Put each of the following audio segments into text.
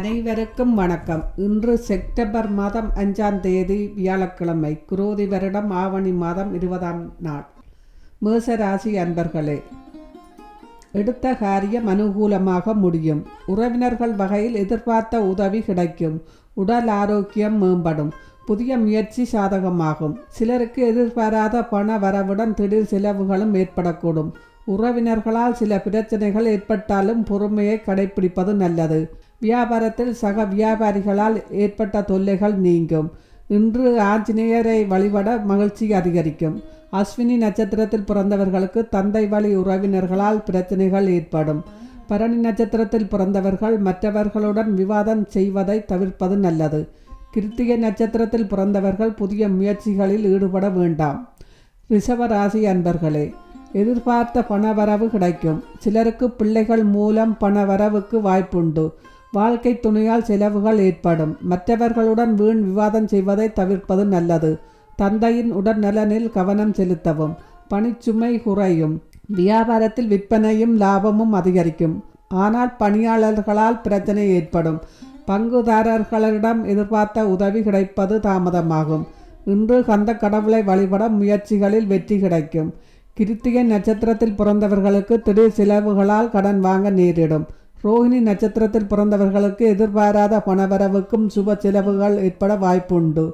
அனைவருக்கும் வணக்கம். இன்று செப்டம்பர் மாதம் அஞ்சாம் தேதி வியாழக்கிழமை குரோதி வருடம் ஆவணி மாதம் இருபதாம் நாள். மேசராசி அன்பர்களே எடுத்த காரியம் அனுகூலமாக முடியும். உறவினர்கள் வகையில் எதிர்பார்த்த உதவி கிடைக்கும். உடல் ஆரோக்கியம் மேம்படும். புதிய முயற்சி சாதகமாகும். சிலருக்கு எதிர்பாராத பண வரவுடன் திடீர் செலவுகளும் ஏற்படக்கூடும். உறவினர்களால் சில பிரச்சனைகள் ஏற்பட்டாலும் பொறுமையை கடைபிடிப்பது நல்லது. வியாபாரத்தில் சக வியாபாரிகளால் ஏற்பட்ட தொல்லைகள் நீங்கும். இன்று ஆஞ்சநேயரை வழிபட மகிழ்ச்சி அதிகரிக்கும். அஸ்வினி நட்சத்திரத்தில் பிறந்தவர்களுக்கு தந்தை வழி உறவினர்களால் பிரச்சனைகள் ஏற்படும். பரணி நட்சத்திரத்தில் பிறந்தவர்கள் மற்றவர்களுடன் விவாதம் செய்வதை தவிர்ப்பது நல்லது. கிருத்திகை நட்சத்திரத்தில் பிறந்தவர்கள் புதிய முயற்சிகளில் ஈடுபட வேண்டாம். ரிஷவராசி அன்பர்களே எதிர்பார்த்த பணவரவு கிடைக்கும். சிலருக்கு பிள்ளைகள் மூலம் பணவரவுக்கு வாய்ப்புண்டு. வாழ்க்கை துணையால் செலவுகள் ஏற்படும். மற்றவர்களுடன் வீண் விவாதம் செய்வதை தவிர்ப்பது நல்லது. தந்தையின் உடல்நலனில் கவனம் செலுத்தவும் பணிச்சுமை குறையும். வியாபாரத்தில் விற்பனையும் லாபமும் அதிகரிக்கும். ஆனால் பணியாளர்களால் பிரச்சனை ஏற்படும். பங்குதாரர்களிடம் எதிர்பார்த்த உதவி கிடைப்பது தாமதமாகும். இன்று கந்த கடவுளை வழிபட முயற்சிகளில் வெற்றி கிடைக்கும். கிருத்திகை நட்சத்திரத்தில் பிறந்தவர்களுக்கு திடீர் செலவுகளால் கடன் வாங்க நேரிடும். ரோஹிணி நட்சத்திரத்தில் பிறந்தவர்களுக்கு எதிர்பாராத பணவரவுக்கும் சுப செலவுகள் ஏற்பட வாய்ப்புண்டு.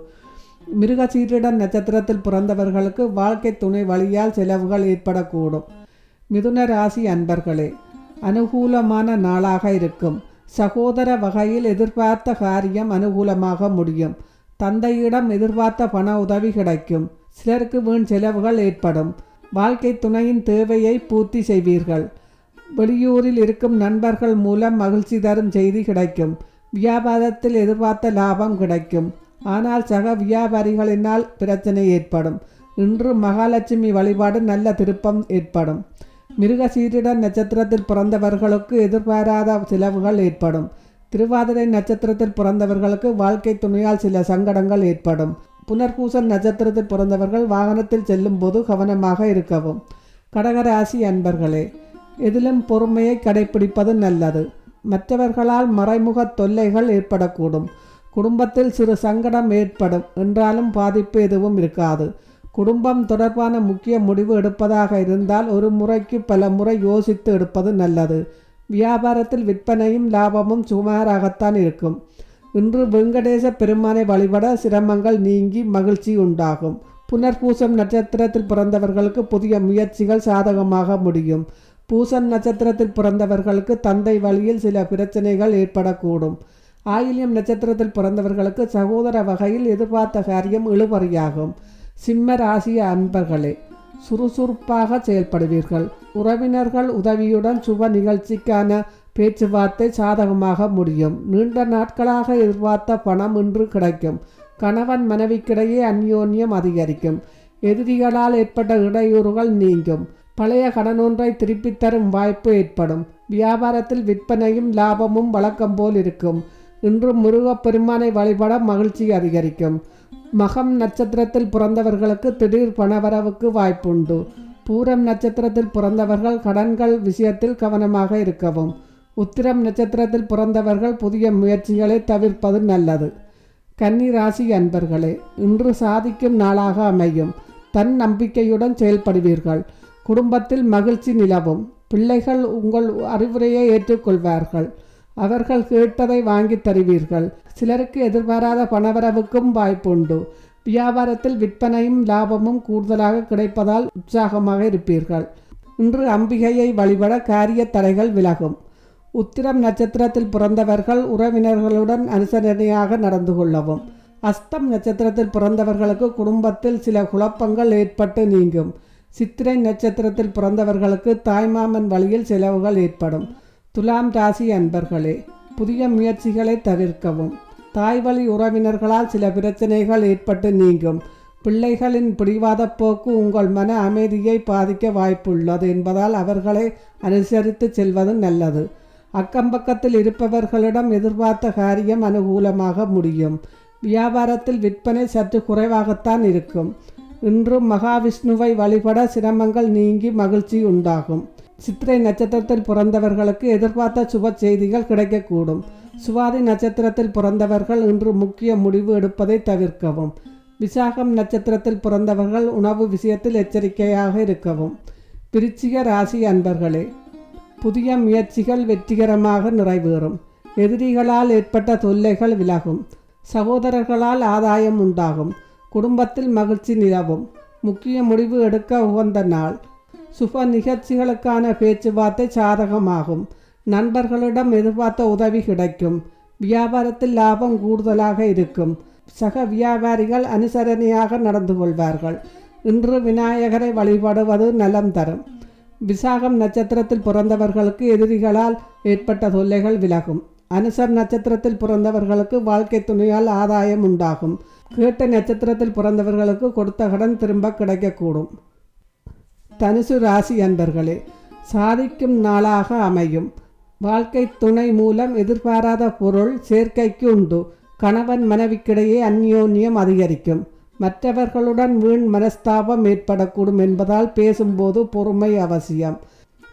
மிருகசீரிடன் நட்சத்திரத்தில் பிறந்தவர்களுக்கு வாழ்க்கை துணை வழியால் செலவுகள் ஏற்படக்கூடும். மிதுன ராசி அன்பர்களே அனுகூலமான நாளாக இருக்கும். சகோதர வகையில் எதிர்பார்த்த காரியம் அனுகூலமாக முடியும். தந்தையிடம் எதிர்பார்த்த பண உதவி கிடைக்கும். சிலருக்கு வீண் செலவுகள் ஏற்படும். வாழ்க்கை துணையின் தேவையை பூர்த்தி செய்வீர்கள். வெளியூரில் இருக்கும் நண்பர்கள் மூலம் மகிழ்ச்சி தரும் செய்தி கிடைக்கும். வியாபாரத்தில் எதிர்பார்த்த லாபம் கிடைக்கும். ஆனால் சக வியாபாரிகளினால் பிரச்சனை ஏற்படும். இன்று மகாலட்சுமி வழிபாடு நல்ல திருப்பம் ஏற்படும். மிருக மிருகசீரிட நட்சத்திரத்தில் பிறந்தவர்களுக்கு எதிர்பாராத செலவுகள் ஏற்படும். திருவாதிரை நட்சத்திரத்தில் பிறந்தவர்களுக்கு வாழ்க்கை துணையால் சில சங்கடங்கள் ஏற்படும். புனர்பூசன் நட்சத்திரத்தில் பிறந்தவர்கள் வாகனத்தில் செல்லும் போது கவனமாக இருக்கவும். கடகராசி அன்பர்களே எதிலும் பொறுமையை கடைபிடிப்பது நல்லது. மற்றவர்களால் மறைமுக தொல்லைகள் ஏற்படக்கூடும். குடும்பத்தில் சிறு சங்கடம் ஏற்படும். என்றாலும் பாதிப்பு எதுவும் இருக்காது. குடும்பம் தொடர்பான முக்கிய முடிவு எடுப்பதாக இருந்தால் ஒரு முறைக்கு பல முறை யோசித்து எடுப்பது நல்லது. வியாபாரத்தில் விற்பனையும் லாபமும் சுமாராகத்தான் இருக்கும். இன்று வெங்கடேச பெருமானை வழிபட சிரமங்கள் நீங்கி மகிழ்ச்சி உண்டாகும். புனர்பூசம் நட்சத்திரத்தில் பிறந்தவர்களுக்கு புதிய முயற்சிகள் சாதகமாக முடியும். பூசன் நட்சத்திரத்தில் பிறந்தவர்களுக்கு தந்தை வழியில் சில பிரச்சனைகள் ஏற்படக்கூடும். ஆயில்யம் நட்சத்திரத்தில் பிறந்தவர்களுக்கு சகோதர வகையில் எதிர்பார்த்த காரியம் இழுபறியாகும். சிம்ம ராசிய அன்பர்களே சுறுசுறுப்பாக செயல்படுவீர்கள். உறவினர்கள் உதவியுடன் சுப நிகழ்ச்சிக்கான பேச்சுவார்த்தை சாதகமாக முடியும். நீண்ட நாட்களாக எதிர்பார்த்த பணம் இன்று கிடைக்கும். கணவன் மனைவிக்கிடையே அந்யோன்யம் அதிகரிக்கும். எதிரிகளால் ஏற்பட்ட இடையூறுகள் நீங்கும். பழைய கடனொன்றை திருப்பித் தரும் வாய்ப்பு ஏற்படும். வியாபாரத்தில் விற்பனையும் லாபமும் வழக்கம் போல் இருக்கும். இன்று முருகப்பெருமானை வழிபட மகிழ்ச்சி அதிகரிக்கும். மகம் நட்சத்திரத்தில் பிறந்தவர்களுக்கு திடீர் பணவரவுக்கு வாய்ப்புண்டு. பூரம் நட்சத்திரத்தில் பிறந்தவர்கள் கடன்கள் விஷயத்தில் கவனமாக இருக்கவும். உத்திரம் நட்சத்திரத்தில் பிறந்தவர்கள் புதிய முயற்சிகளை தவிர்ப்பது நல்லது. கன்னி ராசி அன்பர்களே இன்று சாதிக்கும் நாளாக அமையும். தன் நம்பிக்கையுடன் செயல்படுவீர்கள். குடும்பத்தில் மகிழ்ச்சி நிலவும். பிள்ளைகள் உங்கள் அறிவுரையை ஏற்றுக்கொள்வார்கள். அவர்கள் கேட்டதை வாங்கி தருவீர்கள். சிலருக்கு எதிர்பாராத பணவரவுக்கும் வாய்ப்புண்டு. வியாபாரத்தில் விற்பனையும் லாபமும் கூடுதலாக கிடைப்பதால் உற்சாகமாக இருப்பீர்கள். இன்று அம்பிகையை வழிபட காரிய தடைகள் விலகும். உத்திரம் நட்சத்திரத்தில் பிறந்தவர்கள் உறவினர்களுடன் அனுசரணையாக நடந்து கொள்ளவும். அஸ்தம் நட்சத்திரத்தில் பிறந்தவர்களுக்கு குடும்பத்தில் சில குழப்பங்கள் ஏற்பட்டு நீங்கும். சித்திரை நட்சத்திரத்தில் பிறந்தவர்களுக்கு தாய்மாமன் வழியில் செலவுகள் ஏற்படும். துலாம் ராசி அன்பர்களே புதிய முயற்சிகளை தவிர்க்கவும். தாய் வழி உறவினர்களால் சில பிரச்சனைகள் ஏற்பட்டு நீங்கும். பிள்ளைகளின் பிடிவாத போக்கு உங்கள் மன அமைதியை பாதிக்க வாய்ப்புள்ளது என்பதால் அவர்களை அனுசரித்து செல்வது நல்லது. அக்கம்பக்கத்தில் இருப்பவர்களிடம் எதிர்பார்த்த காரியம் அனுகூலமாக முடியும். வியாபாரத்தில் விற்பனை சற்று குறைவாகத்தான் இருக்கும். இன்றும் மகாவிஷ்ணுவை வழிபட சிரமங்கள் நீங்கி மகிழ்ச்சி உண்டாகும். சித்திரை நட்சத்திரத்தில் பிறந்தவர்களுக்கு எதிர்பார்த்த சுப செய்திகள் கிடைக்கக்கூடும். சுவாதி நட்சத்திரத்தில் பிறந்தவர்கள் இன்று முக்கிய முடிவு எடுப்பதை தவிர்க்கவும். விசாகம் நட்சத்திரத்தில் பிறந்தவர்கள் உணவு விஷயத்தில் எச்சரிக்கையாக இருக்கவும். விருச்சிக ராசி அன்பர்களே புதிய முயற்சிகள் வெற்றிகரமாக நிறைவேறும். எதிரிகளால் ஏற்பட்ட தொல்லைகள் விலகும். சகோதரர்களால் ஆதாயம் உண்டாகும். குடும்பத்தில் மகிழ்ச்சி நிலவும். முக்கிய முடிவு எடுக்க உகந்த நாள். சுப நிகழ்ச்சிகளுக்கான பேச்சுவார்த்தை சாதகமாகும். நண்பர்களிடம் எதிர்பார்த்த உதவி கிடைக்கும். வியாபாரத்தில் லாபம் கூடுதலாக இருக்கும். சக வியாபாரிகள் அனுசரணையாக நடந்து கொள்வார்கள். இன்று விநாயகரை வழிபடுவது நலம் தரும். விசாகம் நட்சத்திரத்தில் பிறந்தவர்களுக்கு எதிரிகளால் ஏற்பட்ட தொல்லைகள் விலகும். அனுசர் நட்சத்திரத்தில் பிறந்தவர்களுக்கு வாழ்க்கை துணையால் ஆதாயம் உண்டாகும். கேட்ட நட்சத்திரத்தில் பிறந்தவர்களுக்கு கொடுத்த கடன் திரும்ப கிடைக்கக்கூடும். தனுசு ராசி அன்பர்களே சாதிக்கும் நாளாக அமையும். வாழ்க்கை துணை மூலம் எதிர்பாராத பொருள் சேர்க்கைக்கு உண்டு. கணவன் மனைவிக்கிடையே அந்யோன்யம் அதிகரிக்கும். மற்றவர்களுடன் வீண் மனஸ்தாபம் ஏற்படக்கூடும் என்பதால் பேசும்போது பொறுமை அவசியம்.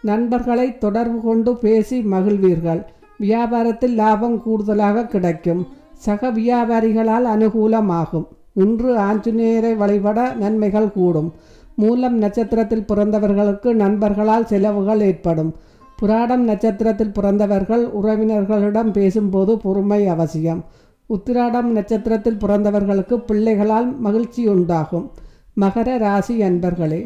நண்பர்களை தொடர்பு கொண்டு பேசி மகிழ்வீர்கள். வியாபாரத்தில் லாபம் கூடுதலாக கிடைக்கும். சக வியாபாரிகளால் அனுகூலமாகும். இன்று ஆஞ்சநேயரை வழிபட நன்மைகள் கூடும். மூலம் நட்சத்திரத்தில் பிறந்தவர்களுக்கு நண்பர்களால் செலவுகள் ஏற்படும். புராடம் நட்சத்திரத்தில் பிறந்தவர்கள் உறவினர்களிடம் பேசும்போது பொறுமை அவசியம். உத்திராடம் நட்சத்திரத்தில் பிறந்தவர்களுக்கு பிள்ளைகளால் மகிழ்ச்சி உண்டாகும். மகர ராசி அன்பர்களே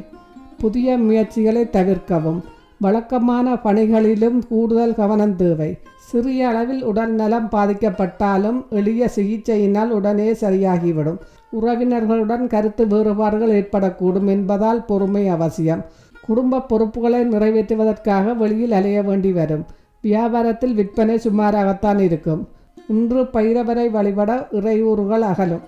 புதிய முயற்சிகளை தவிர்க்கவும். வழக்கமான பணிகளிலும் கூடுதல் கவனம் தேவை. சிறிய அளவில் உடல் நலம் பாதிக்கப்பட்டாலும் எளிய சிகிச்சையினால் உடனே சரியாகிவிடும். உறவினர்களுடன் கருத்து வேறுபாடுகள் ஏற்படக்கூடும் என்பதால் பொறுமை அவசியம். குடும்ப பொறுப்புகளை நிறைவேற்றுவதற்காக வெளியில் அலைய வேண்டி வரும். வியாபாரத்தில் விற்பனை சுமாராகத்தான் இருக்கும். இன்று பைரவரை வழிபட இறையூறுகள் அகலும்.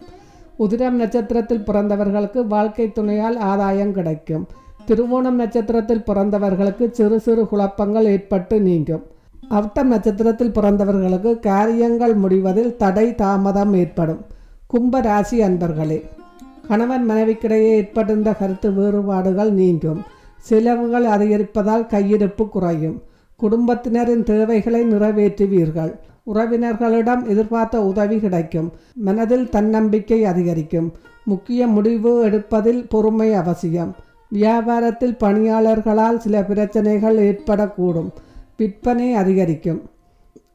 உதிரம் நட்சத்திரத்தில் பிறந்தவர்களுக்கு வாழ்க்கை துணையால் ஆதாயம் கிடைக்கும். திருவோணம் நட்சத்திரத்தில் பிறந்தவர்களுக்கு சிறு சிறு குழப்பங்கள் ஏற்பட்டு நீங்கும். அவிட்டம் நட்சத்திரத்தில் பிறந்தவர்களுக்கு காரியங்கள் முடிவதில் தடை தாமதம் ஏற்படும். கும்ப ராசி அன்பர்களே கணவன் மனைவிக்கிடையே ஏற்பட்டிருந்த கருத்து வேறுபாடுகள் நீங்கும். செலவுகள் அதிகரிப்பதால் கையிருப்பு குறையும். குடும்பத்தினரின் தேவைகளை நிறைவேற்றுவீர்கள். உறவினர்களிடம் எதிர்பார்த்த உதவி கிடைக்கும். மனதில் தன்னம்பிக்கை அதிகரிக்கும். முக்கிய முடிவு எடுப்பதில் பொறுமை அவசியம். வியாபாரத்தில் பணியாளர்களால் சில பிரச்சனைகள் ஏற்படக்கூடும். விற்பனை அதிகரிக்கும்.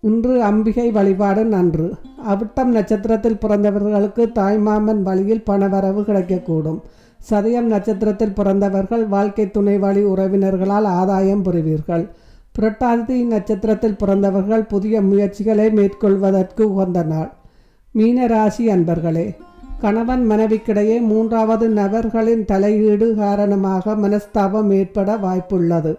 இன்று அம்பிகை வழிபாடு நன்று. அவிட்டம் நட்சத்திரத்தில் பிறந்தவர்களுக்கு தாய்மாமன் வழியில் பணவரவு கிடைக்கக்கூடும். சதயம் நட்சத்திரத்தில் பிறந்தவர்கள் வாழ்க்கை துணை வழி உறவினர்களால் ஆதாயம் பெறுவீர்கள். புரட்டாதி நட்சத்திரத்தில் பிறந்தவர்கள் புதிய முயற்சிகளை மேற்கொள்வதற்கு உகந்த நாள். மீன ராசி அன்பர்களே கணவன் மனைவிக்கிடையே மூன்றாவது நபர்களின் தலையீடு காரணமாக மனஸ்தாபம் ஏற்பட வாய்ப்புள்ளது.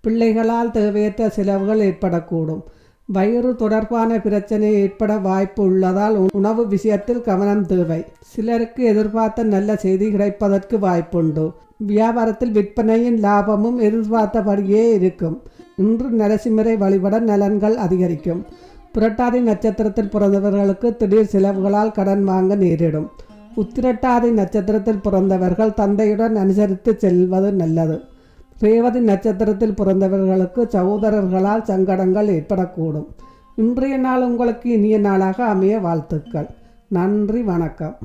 பிள்ளைகளால் தேவையற்ற செலவுகள் ஏற்படக்கூடும். வயிறு தொடர்பான பிரச்சனை ஏற்பட வாய்ப்பு உள்ளதால் உணவு விஷயத்தில் கவனம் தேவை. சிலருக்கு எதிர்பார்த்த நல்ல செய்தி கிடைப்பதற்கு வாய்ப்புண்டு. வியாபாரத்தில் விற்பனையின் லாபமும் எதிர்பார்த்தபடியே இருக்கும். இன்று நரசிம்மரை வழிபட நலன்கள் அதிகரிக்கும். புரட்டாதி நட்சத்திரத்தில் பிறந்தவர்களுக்கு திடீர் செலவுகளால் கடன் வாங்க நேரிடும். உத்திரட்டாதி நட்சத்திரத்தில் பிறந்தவர்கள் தந்தையுடன் அனுசரித்து செல்வது நல்லது. ரேவதி நட்சத்திரத்தில் பிறந்தவர்களுக்கு சகோதரர்களால் சங்கடங்கள் ஏற்படக்கூடும். இன்றைய நாள் உங்களுக்கு இனிய நாளாக அமைய வாழ்த்துக்கள். நன்றி வணக்கம்.